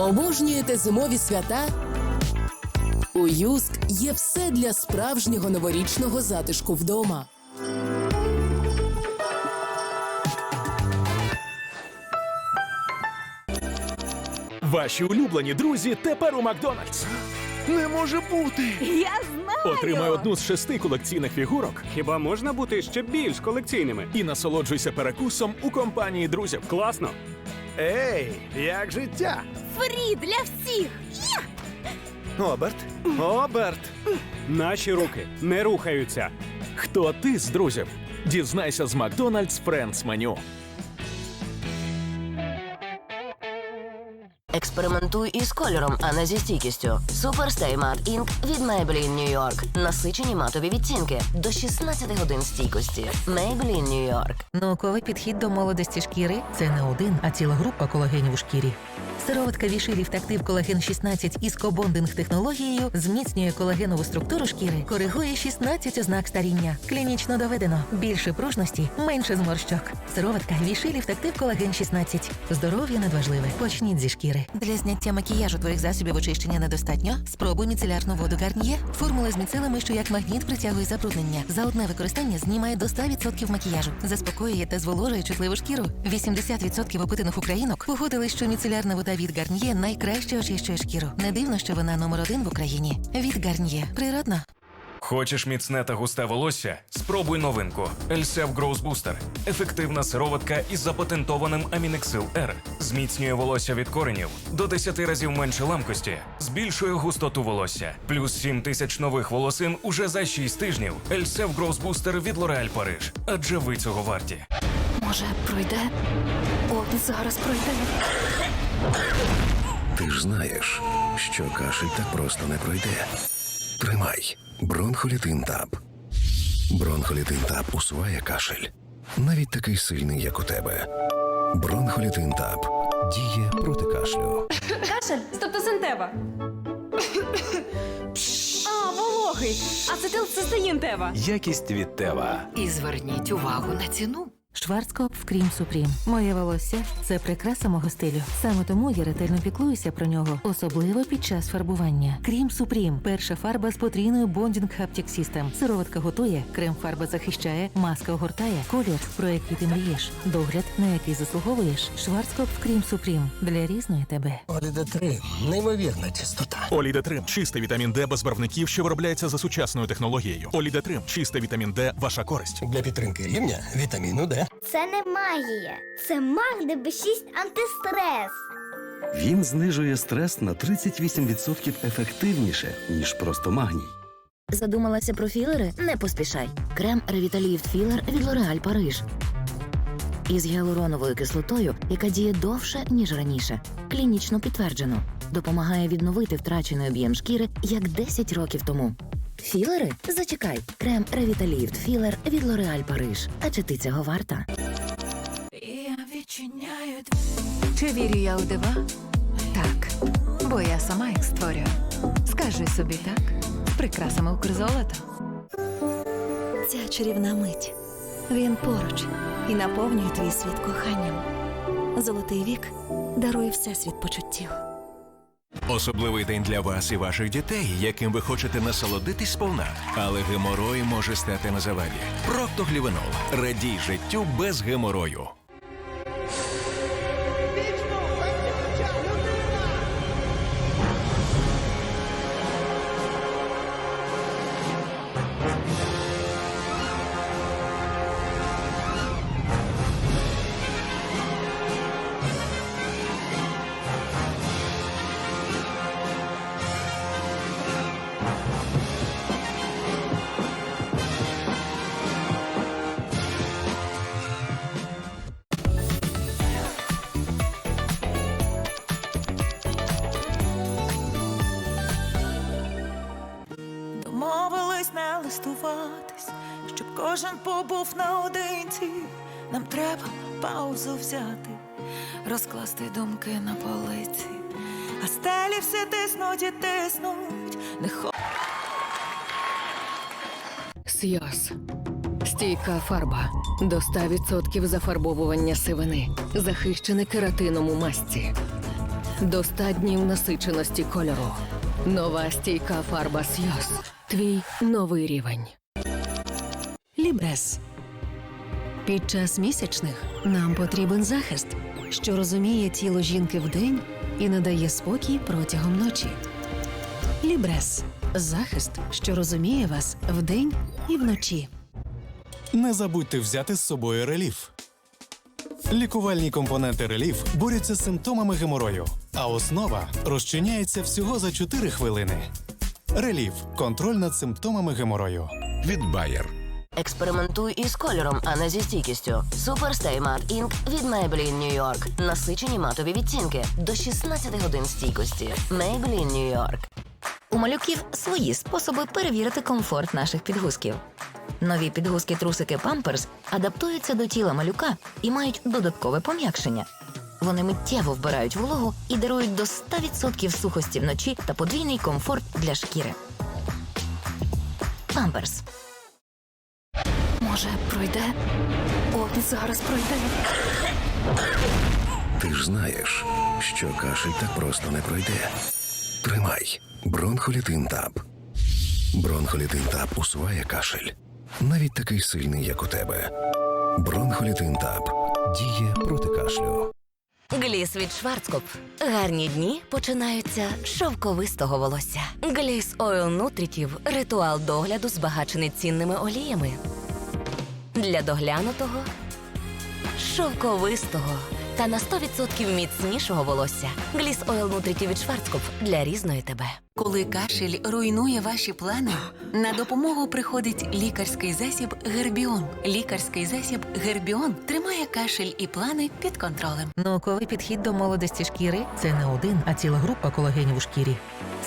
Обожнюєте зимові свята? У Юск є все для справжнього новорічного затишку вдома. Ваші улюблені друзі тепер у Макдональдс. Не може бути! Я знаю! Отримай одну з шести колекційних фігурок Хіба можна бути ще більш колекційними? і насолоджуйся перекусом у компанії друзів. Класно. Ей, як життя? Фрі для всіх! Оберт. Оберт. Наші руки не рухаються. Хто ти з друзів? Дізнайся з Макдональдс Френдс меню. Експериментуй із кольором, а не зі стійкістю. Stay Matte Ink від Maybelline New York. Насичені матові відтінки до 16 годин стійкості. Maybelline New York. Науковий підхід до молодості шкіри це не один, а ціла група колагенів у шкірі. Сироватка Вішилів Тактив Колаген 16 із кобондинг технологією зміцнює колагенову структуру шкіри, коригує 16 ознак старіння. Клінічно доведено. Більше пружності, менше зморщок. Сироватка Вішилів Тактив Колаген 16. Здоров'я надважливе. Почніть зі шкіри. Для зняття макіяжу твоїх засобів очищення недостатньо. Спробуй міцелярну воду Гарніє. Формула з міцелами, що як магніт притягує забруднення. За одне використання знімає до 100% макіяжу. Заспокоює та зволожує чутливу шкіру. 80% опитаних українок погодились, що міцелярна вода від Гарніє найкраще очищує шкіру. Не дивно, що вона номер один в Україні. Від Гарніє. Природно. Хочеш міцне та густе волосся? Спробуй новинку Elsef Growth Booster. Ефективна сироватка із запатентованим Aminexil R. Зміцнює волосся від коренів до 10 разів менше ламкості, збільшує густоту волосся. Плюс 7 тисяч нових волосин уже за 6 тижнів. Elsef Growth Booster від L'Oreal Paris. Адже ви цього варті. Може, пройде? От зараз пройде. Ти ж знаєш, що кашель так просто не пройде. Тримай бронхолітин таб. Бронхолітин таб усуває кашель. Навіть такий сильний, як у тебе. Бронхолітин таб діє проти кашлю. Кашель, стептосинтева. А, вологий. Ацетилцистеїн тева. Якість від Тева. І зверніть увагу на ціну. Шварцкоп в Крім Супрім. Моє волосся це прикраса мого стилю. Саме тому я ретельно піклуюся про нього, особливо під час фарбування. Крім Супрім перша фарба з потрійною Bonding Haptic System. Сироватка готує, крем-фарба захищає, маска огортає, колір, про який ти мрієш, догляд, на який заслуговуєш. Шварцкоп в Крім Супрім для різної тебе. Оліда 3 неймовірна чистота. Олідетрим чистий вітамін Д без барвників, що виробляється за сучасною технологією. Олідетрим чистий вітамін Д, ваша користь. Для підтримки рівня вітаміну Д. Це не магія, це Магне Б6 антистрес. Він знижує стрес на 38% ефективніше, ніж просто магній. Задумалася про філери? Не поспішай. Крем Revitalift Filler від L'Oreal Paris. Із гіалуроновою кислотою, яка діє довше, ніж раніше. Клінічно підтверджено. Допомагає відновити втрачений об'єм шкіри, як 10 років тому. Філери? Зачекай. Крем Revitalift Filler від L'Oreal Paris. А чи ти цього варта? Я відчиняю Чи вірю я у дива? Так. Бо я сама їх створюю. Скажи собі так. Прикрасами Укрзолота. Ця чарівна мить. Він поруч і наповнює твій світ коханням. Золотий вік дарує всесвіт почуттів. Особливий день для вас і ваших дітей, яким ви хочете насолодитись сповна. Але геморой може стати на заваді. Проктоглівенол. Радій життю без геморою. Щоб кожен побув наодинці. Нам треба паузу взяти, розкласти думки на полиці. А стелі всі тиснуть і тиснуть. Не хо... Сйоз. Стійка фарба. До 100% зафарбовування сивини. Захищене кератином у масці. до 100 днів насиченості кольору. Нова стійка фарба Сйоз. Твій новий рівень. Лібрес. Під час місячних нам потрібен захист, що розуміє тіло жінки вдень і надає спокій протягом ночі. Лібрес захист, що розуміє вас вдень і вночі. Не забудьте взяти з собою реліф. Лікувальні компоненти реліф борються з симптомами геморою, а основа розчиняється всього за 4 хвилини. Реліф контроль над симптомами геморою. Від Bayer. Експериментуй із кольором, а не зі стійкістю. Stay Matte Ink від Maybelline New York. Насичені матові відтінки до 16 годин стійкості. Maybelline New York. У малюків свої способи перевірити комфорт наших підгузків. Нові підгузки трусики Pampers адаптуються до тіла малюка і мають додаткове пом'якшення. Вони миттєво вбирають вологу і дарують до 100% сухості вночі та подвійний комфорт для шкіри. Pampers. Може, пройде? От зараз пройде. Ти ж знаєш, що кашель так просто не пройде. Тримай. Бронхолітин Таб. Бронхолітин Таб усуває кашель. Навіть такий сильний, як у тебе. Бронхолітин Таб діє проти кашлю. Гліс від Шварцкоп. Гарні дні починаються з шовковистого волосся. Гліс Ойл Нутрітів ритуал догляду збагачений цінними оліями. Для доглянутого, шовковистого та на 100% міцнішого волосся. Гліс Ойл від Шварцкоп для різної тебе. Коли кашель руйнує ваші плани, на допомогу приходить лікарський засіб Гербіон. Лікарський засіб Гербіон тримає кашель і плани під контролем. Науковий підхід до молодості шкіри це не один, а ціла група колагенів у шкірі.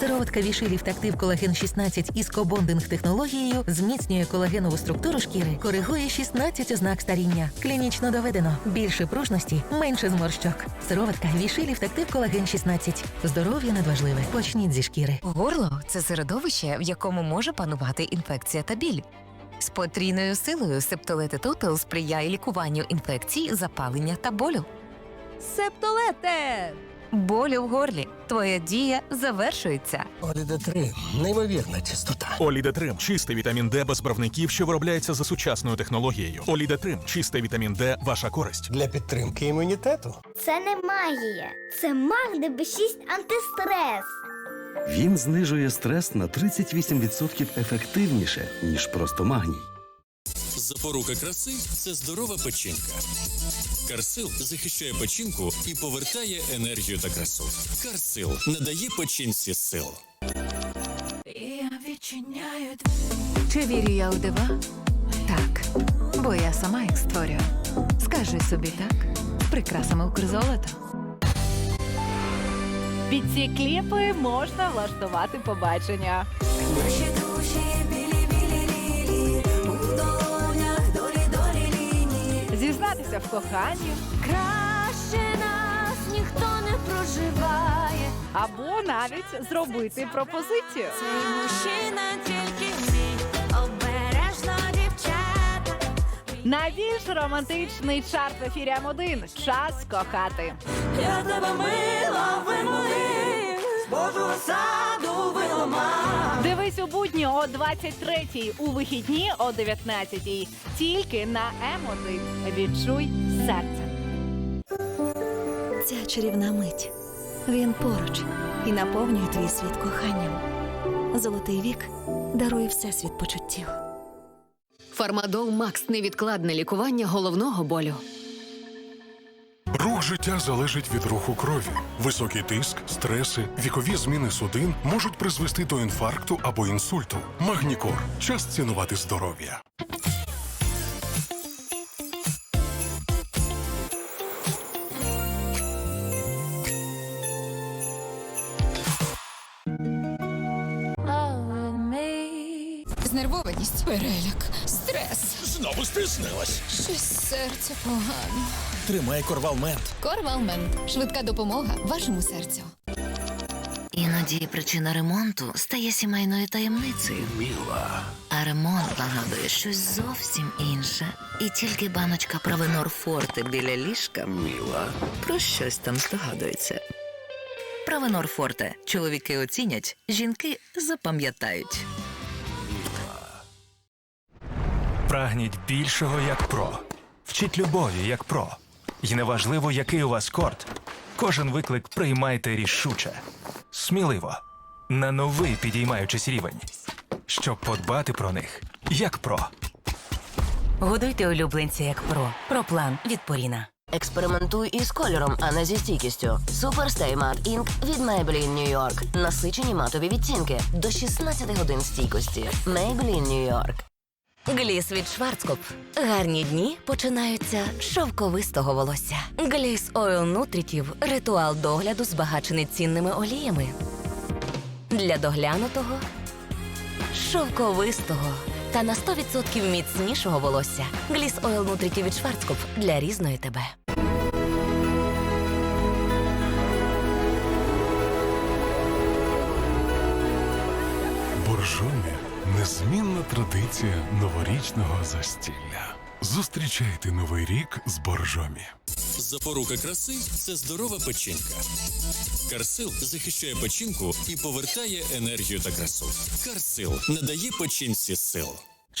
Сироватка Вішилів Тактив Колаген 16 із кобондинг технологією зміцнює колагенову структуру шкіри, коригує 16 ознак старіння. Клінічно доведено більше пружності, менше зморщок. Сироватка Вішилів Тактив Колаген 16. Здоров'я надважливе. Почніть зі шкіри. Горло це середовище, в якому може панувати інфекція та біль. З потрійною силою септолети Тотал сприяє лікуванню інфекцій, запалення та болю. Септолете! Болю в горлі. Твоя дія завершується. Оліде 3 неймовірна чистота. Олідетрим чистий вітамін Д без барвників, що виробляється за сучасною технологією. Олідетрим чистий вітамін Д ваша користь. Для підтримки імунітету. Це не магія. Це Магде Б6 антистрес. Він знижує стрес на 38% ефективніше, ніж просто магній. Запорука краси це здорова печінка. Карсил захищає печінку і повертає енергію та красу. Карсил надає печінці сил. Я відчиняю Чи вірю я у дива? Так, бо я сама їх створюю. Скажи собі так, прикрасами Укрзолота. Під ці кліпи можна влаштувати побачення. Наші душі Зізнатися в коханні Краще нас ніхто не проживає. або навіть зробити пропозицію. Цей мужчина тільки мій, обережно дівчата. Найбільш романтичний чарт в ефірі М1 Час кохати. Я тебе мила вимолив, Божого саду виламав. У будні о 23-й, у вихідні о 19-й. Тільки на М1. Відчуй серце. Ця чарівна мить. Він поруч і наповнює твій світ коханням. Золотий вік дарує всесвіт почуттів. Фармадол Макс невідкладне лікування головного болю. Рух життя залежить від руху крові. Високий тиск, стреси, вікові зміни судин можуть призвести до інфаркту або інсульту. Магнікор. Час цінувати здоров'я. Знервованість, переляк, стрес. Знову стиснилась. Щось серце погано. Тримай корвалмент. Корвалмен. Швидка допомога вашому серцю. Іноді причина ремонту стає сімейною таємницею. Міла. А ремонт нагадує щось зовсім інше. І тільки баночка Провенор Форте біля ліжка Міла. про щось там здогадується. Правонор Форте. Чоловіки оцінять, жінки запам'ятають. Прагніть більшого як про. Вчіть любові як про. І неважливо, який у вас корт. Кожен виклик приймайте рішуче. Сміливо. На новий підіймаючись рівень. Щоб подбати про них як про. Годуйте улюбленця як про. Проплан від Поріна. Експериментуй із кольором, а не зі стійкістю. Super Stay Matte Ink від Maybelline New York. Насичені матові відтінки до 16 годин стійкості. Maybelline New York. Гліс від Шварцкоп. Гарні дні починаються з шовковистого волосся. Гліс Ойл Нутрітів ритуал догляду збагачений цінними оліями. Для доглянутого, шовковистого та на 100% міцнішого волосся. Гліс Ойл Нутрітів від Шварцкоп для різної тебе. Боржомі незмінна традиція новорічного застілля. Зустрічайте новий рік з боржомі. Запорука краси це здорова печінка. Карсил захищає печінку і повертає енергію та красу. Карсил надає печінці сил.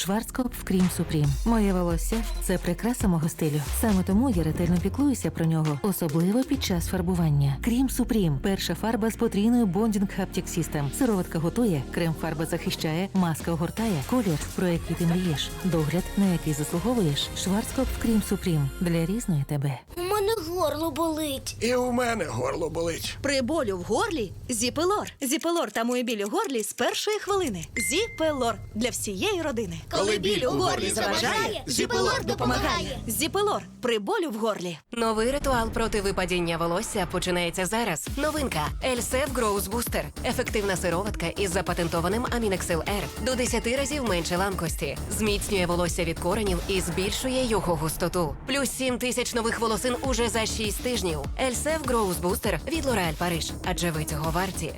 Шварцкоп в Крім Супрім. Моє волосся це прикраса мого стилю. Саме тому я ретельно піклуюся про нього, особливо під час фарбування. Крім Супрім перша фарба з потрійною Bonding Haptic System. Сироватка готує, крем-фарба захищає, маска огортає, колір, про який ти мрієш, догляд, на який заслуговуєш. Шварцкоп в Крім Супрім для різної тебе. У мене горло болить. І у мене горло болить. При болю в горлі Зіпелор. Зіпелор тамує біль у горлі з першої хвилини. Зіпелор для всієї родини. Коли біль у горлі заважає, Зіпелор допомагає. Зіпелор при болю в горлі. Новий ритуал проти випадіння волосся починається зараз. Новинка Ельсев Гроуз Бустер. Ефективна сироватка із запатентованим Амінексил R. До 10 разів менше ламкості. Зміцнює волосся від коренів і збільшує його густоту. Плюс 7 тисяч нових волосин уже за 6 тижнів. Ельсев Гроуз Бустер від L'Oréal Париж. Адже ви цього варті.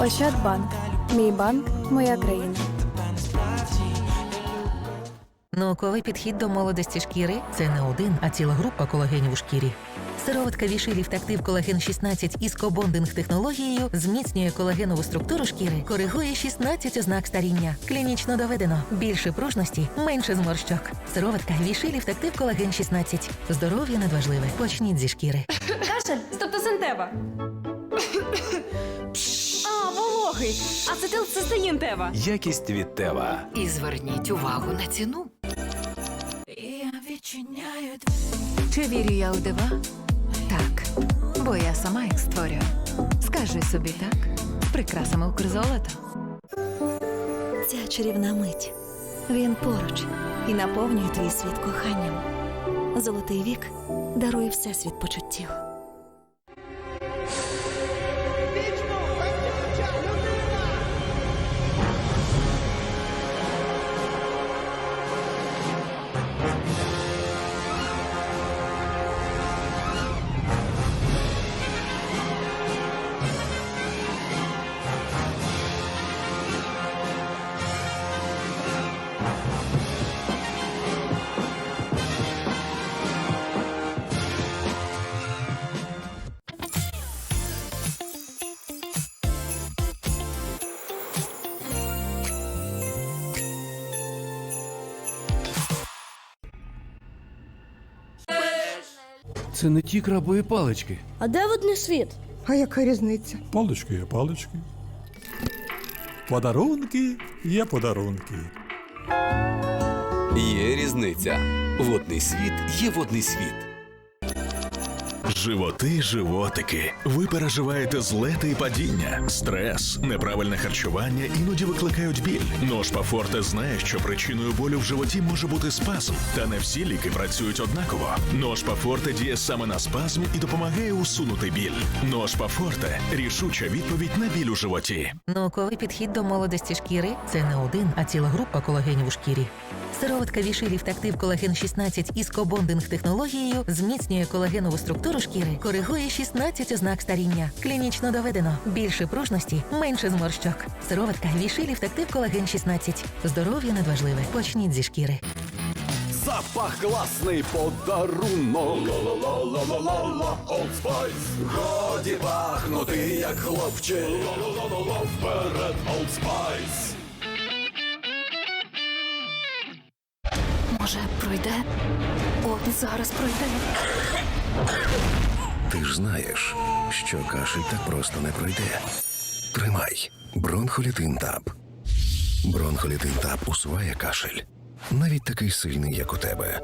Ощадбанк. Мій банк, моя країна. Науковий підхід до молодості шкіри це не один, а ціла група колагенів у шкірі. Сироватка Вішилів Тактив Колаген 16 із кобондинг технологією зміцнює колагенову структуру шкіри, коригує 16 ознак старіння. Клінічно доведено. Більше пружності, менше зморщок. Сироватка Вішилів Тактив Колаген 16. Здоров'я надважливе. Почніть зі шкіри. Кашель, стептосинтева. А, вологий. Ацетилцистеїн тева. Якість від Тева. І зверніть увагу на ціну. Чи вірю я у дива? Так, бо я сама їх створюю. Скажи собі так, прикрасами Укрзолота. Ця чарівна мить. Він поруч і наповнює твій світ коханням. Золотий вік дарує всесвіт почуттів. Це не ті крабові палички. А де водний світ? А яка різниця? Палички є палички. Подарунки є подарунки. Є різниця. Водний світ є водний світ. Животи, животики. Ви переживаєте злети і падіння, стрес, неправильне харчування іноді викликають біль. Ножпа Форте знає, що причиною болю в животі може бути спазм, та не всі ліки працюють однаково. Ножпа Форте діє саме на спазм і допомагає усунути біль. Ножпа Форте рішуча відповідь на біль у животі. Науковий підхід до молодості шкіри це не один, а ціла група колагенів у шкірі. Сироватка Вішилів Тактив Колаген 16 із кобондинг технологією зміцнює колагенову структуру шкіри, коригує 16 ознак старіння. Клінічно доведено. Більше пружності, менше зморщок. Сироватка Вішилів тактив колаген 16. Здоров'я надважливе. Почніть зі шкіри. Запах класний подарунок. Ла-ла-ла-ла-ла-ла-ла, Old Spice. Годі пахнути, як хлопчик. Ла-ла-ла-ла-ла, Вперед, Old Spice. Може, пройде? От зараз пройде. Ти ж знаєш, що кашель так просто не пройде. Тримай. Бронхолітин Таб. Бронхолітин Таб усуває кашель. Навіть такий сильний, як у тебе.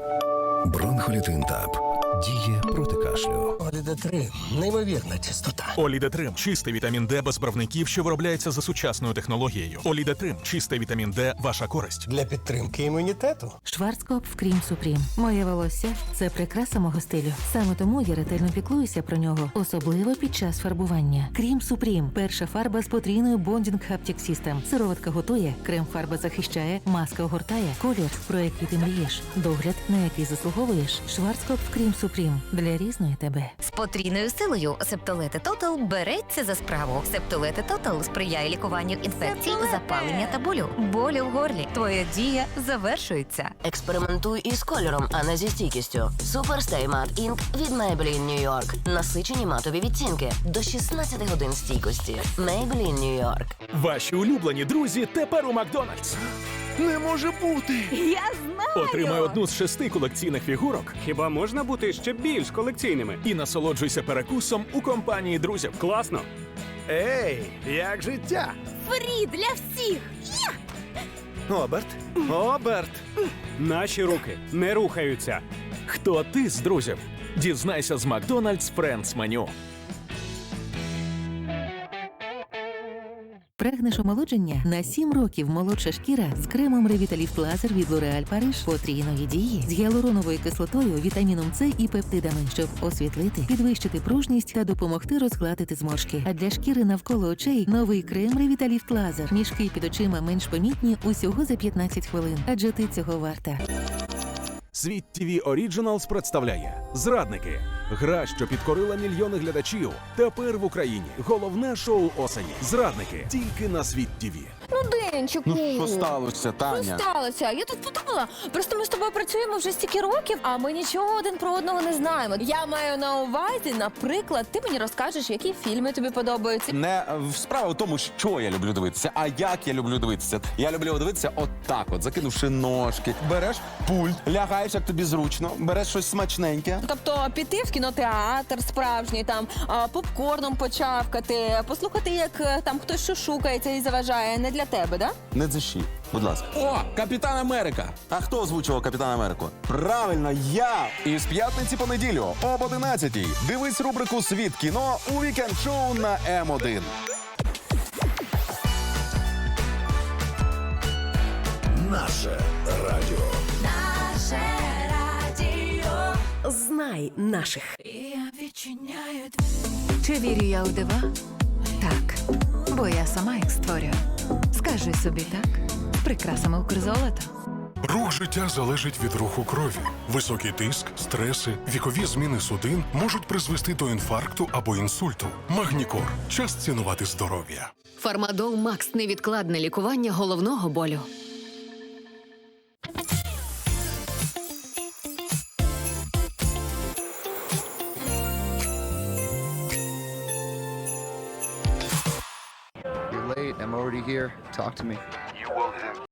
Бронхолітин Таб діє проти кашлю. Олідетрин. Неймовірна чистота. Олідетрим чистий вітамін Д без правників, що виробляється за сучасною технологією. Олідетрим чистий вітамін Д, ваша користь. Для підтримки імунітету. Шварцкоп в Крім Супрім. Моє волосся це прикраса мого стилю. Саме тому я ретельно піклуюся про нього, особливо під час фарбування. Крім Супрім перша фарба з потрійною Bonding Haptic System. Сироватка готує, крем-фарба захищає, маска огортає, колір, про який ти мрієш, догляд, на який заслуговуєш. Шварцкоп в Крім Супрім для різної тебе. З потрійною силою Септолети Тотал береться за справу. Септолети Тотал сприяє лікуванню інфекцій, запалення та болю. Болю в горлі. Твоя дія завершується. Експериментуй із кольором, а не зі стійкістю. Superstay Matte Ink від Maybelline New York. Насичені матові відтінки до 16 годин стійкості. Maybelline New York. Ваші улюблені друзі тепер у Макдональдс. Не може бути. Я знаю! Отримай одну з шести колекційних фігурок. Хіба можна бути ще більш колекційними? І насолоджуйся перекусом у компанії друзів. Класно. Ей, як життя? Фрі для всіх! Оберт. Оберт. Наші руки не рухаються. Хто ти з друзів? Дізнайся з Макдональдс Friends меню. Прагнеш омолодження? На 7 років молодша шкіра з кремом Revitalift Laser від L'Oréal Paris потрійної дії з гіалуроновою кислотою, вітаміном С і пептидами, щоб освітлити, підвищити пружність та допомогти розгладити зморшки. А для шкіри навколо очей новий крем Revitalift Laser. Мішки під очима менш помітні усього за 15 хвилин. Адже ти цього варта. Світ TV Originals представляє Зрадники. Гра, що підкорила мільйони глядачів. Тепер в Україні головне шоу осені. Зрадники тільки на світ ТВ. Ну, Денчику. сталося, Що сталося? Я тут подумала. Просто ми з тобою працюємо вже стільки років, а ми нічого один про одного не знаємо. Я маю на увазі, наприклад, ти мені розкажеш, які фільми тобі подобаються. Не е, справа в тому, що я люблю дивитися, а як я люблю дивитися. Я люблю дивитися отак, от закинувши ножки. Береш пульт, лягаєш, як тобі зручно, береш щось смачненьке. Тобто піти в кінотеатр справжній, там а, попкорном почавкати, послухати, як е, там хтось шушукається і заважає, не для тебе, да? Не дзищи, будь ласка. О, Капітан Америка! А хто озвучував Капітана Америку? Правильно, я! Із п'ятниці по неділю об 11 Дивись рубрику Світ кіно у вікенд шоу на М1. Наше радіо. Наше радіо. Знай наших. Я відчиняю Чи вірю я у дива? Бо я сама їх створюю. Скажи собі так, прикрасами Укрзолото. Рух життя залежить від руху крові. Високий тиск, стреси, вікові зміни судин можуть призвести до інфаркту або інсульту. Магнікор. Час цінувати здоров'я. Фармадол Макс невідкладне лікування головного болю. Already here. Talk to me.